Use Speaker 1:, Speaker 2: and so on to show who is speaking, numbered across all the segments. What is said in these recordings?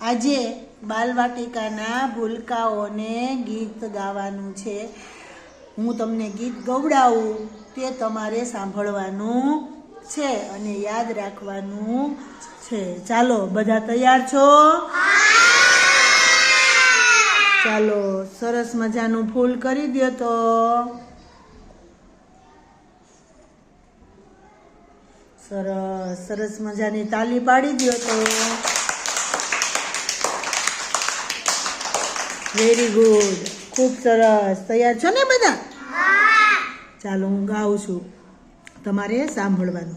Speaker 1: આજે બાલવાટિકાના ભૂલકાઓને ગીત ગાવાનું છે. હું તમને ગીત ગવડાવું, તે તમારે સાંભળવાનું છે અને યાદ રાખવાનું છે. ચાલો, બધા તૈયાર છો? ચાલો, સરસ મજાનું ફૂલ કરી દો તો. સરસ સરસ મજાની તાલી પાડી દ્યો તો. વેરી ગુડ ખૂબ સરસ. તૈયાર છો ને બધા? ચાલો હું ગાઉં છું તમારે સાંભળવાનું.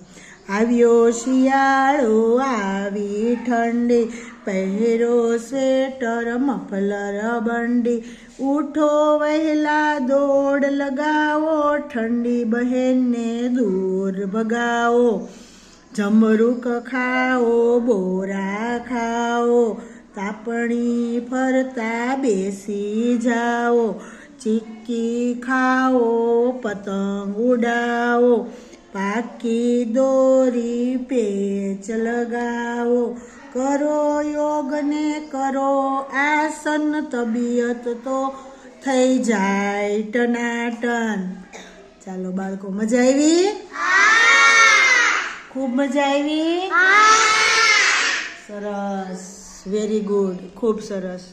Speaker 1: આવ્યો શિયાળો આવી ઠંડી. પહેરો સ્વેટર મફલર બંડી. ઉઠો વહેલા દોડ લગાવો. ઠંડી બહેનને દૂર ભગાવો. જમરૂક ખાઓ બોરા ખાઓ. તાપણી ફરતા બેસી જાઓ ચીક્કી ખાઓ પતંગ ઉડાવો પાકી દોરી પેચ લગાવો. કરો યોગને કરો આસન તબિયત તો થઈ જાય ટનાટન. ચાલો બાળકો મજા આવી? ખૂબ મજા આવી? સરસ. વેરી ગુડ ખૂબ સરસ